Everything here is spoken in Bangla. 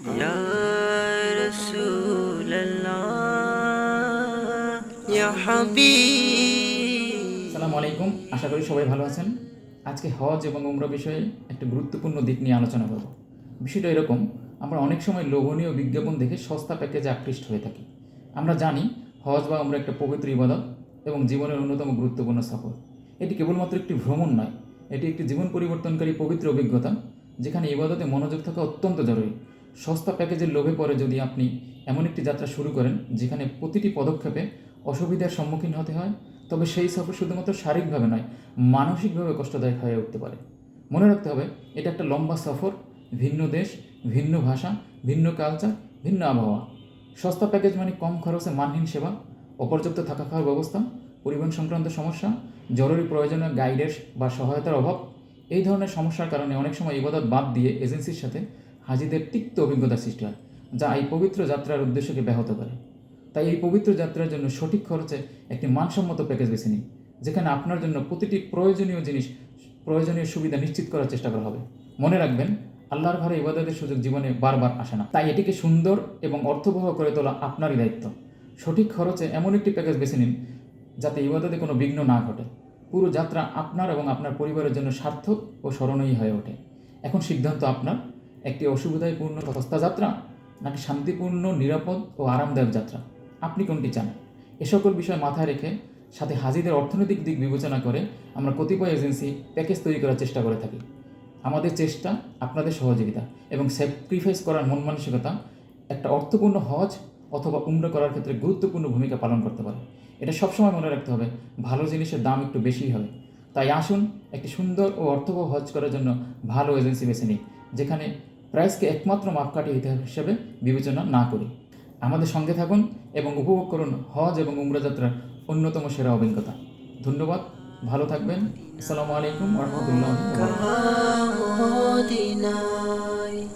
يا رسول الله يا حبيب সালামু আলাইকুম আশা করি সবাই ভালো আছেন আজকে হজ এবং উমরা বিষয়ে একটা গুরুত্বপূর্ণ দিক নিয়ে আলোচনা করব বিষয়টা এরকম আমরা অনেক সময় লোভনীয় বিজ্ঞাপন দেখে সস্তা প্যাকেজে আকৃষ্ট হয়ে থাকি আমরা জানি হজ বা আমরা একটা পবিত্র ইবাদত এবং জীবনের অন্যতম গুরুত্বপূর্ণ সফর এটি কেবলমাত্র একটি ভ্রমণ নয় এটি একটি জীবন পরিবর্তনকারী পবিত্র অভিজ্ঞতা যেখানে ইবাদতে মনোযোগ থাকা অত্যন্ত জরুরি সস্তা প্যাকেজের লোভে পড়ে যদি আপনি এমন একটি যাত্রা শুরু করেন, যেখানে প্রতিটি পদক্ষেপে অসুবিধার সম্মুখীন হতে হয়, তবে সেই সফর শুধুমাত্র শারীরিকভাবে নয়, মানসিকভাবে কষ্টদায়ক হয়ে উঠতে পারে। মনে রাখতে হবে, এটা একটা লম্বা সফর, ভিন্ন দেশ, ভিন্ন ভাষা, ভিন্ন কালচার ভিন্ন আবহাওয়া। সস্তা প্যাকেজ মানে কম খরচে মানহীন সেবা, অপর্যাপ্ত থাকা খাওয়ার ব্যবস্থা, পরিবহন সংক্রান্ত সমস্যা, জরুরি প্রয়োজনীয় গাইডের বা সহায়তার অভাব। এই ধরনের সমস্যার কারণে অনেক সময় ইবাদত বাদ দিয়ে এজেন্সির সাথে হাজিদের তিক্ত অভিজ্ঞতা সৃষ্টি হয়, যা এই পবিত্র যাত্রার উদ্দেশ্যকে ব্যাহত করে। তাই এই পবিত্র যাত্রার জন্য সঠিক খরচে একটি মানসম্মত প্যাকেজ বেছে নিন, যেখানে আপনার জন্য প্রতিটি প্রয়োজনীয় জিনিস, প্রয়োজনীয় সুবিধা নিশ্চিত করার চেষ্টা করা হবে। মনে রাখবেন, আল্লাহর ঘরে ইবাদতের সুযোগ জীবনে বারবার আসে না। তাই এটিকে সুন্দর এবং অর্থবহ করে তোলা আপনারই দায়িত্ব। সঠিক খরচে এমন একটি প্যাকেজ বেছে নিন, যাতে ইবাদতে কোনো বিঘ্ন না ঘটে। পুরো যাত্রা আপনার এবং আপনার পরিবারের জন্য সার্থক ও স্মরণীয় হয়ে ওঠে। এখন সিদ্ধান্ত আপনার। একটি অসুবিধায়পূর্ণ সস্তা যাত্রা নাকি শান্তিপূর্ণ, নিরাপদ ও আরামদায়ক যাত্রা? আপনি কোনটি চান? এ সকল বিষয় মাথায় রেখে সাথে হাজিদের অর্থনৈতিক দিক বিবেচনা করে আমরা কতিপয় এজেন্সি প্যাকেজ তৈরি করার চেষ্টা করে থাকি। আমাদের চেষ্টা, আপনাদের সহযোগিতা এবং স্যাক্রিফাইস করার মন মানসিকতা একটা অর্থপূর্ণ হজ অথবা উমরা করার ক্ষেত্রে গুরুত্বপূর্ণ ভূমিকা পালন করতে পারে। এটা সবসময় মনে রাখতে হবে, ভালো জিনিসের দাম একটু বেশিই হবে। তাই আসুন, একটি সুন্দর ও অর্থবহ হজ করার জন্য ভালো এজেন্সি বেছে নিই, যেখানে প্রাইসকে একমাত্র মাপকাঠি হিসাবে বিবেচনা না করি। আমাদের সঙ্গে থাকুন এবং উপভোগ করুন হজ এবং উমরা যাত্রার অন্যতম সেরা অভিজ্ঞতা। ধন্যবাদ, ভালো থাকবেন। আসসালামু আলাইকুম রহমতুল্লাহ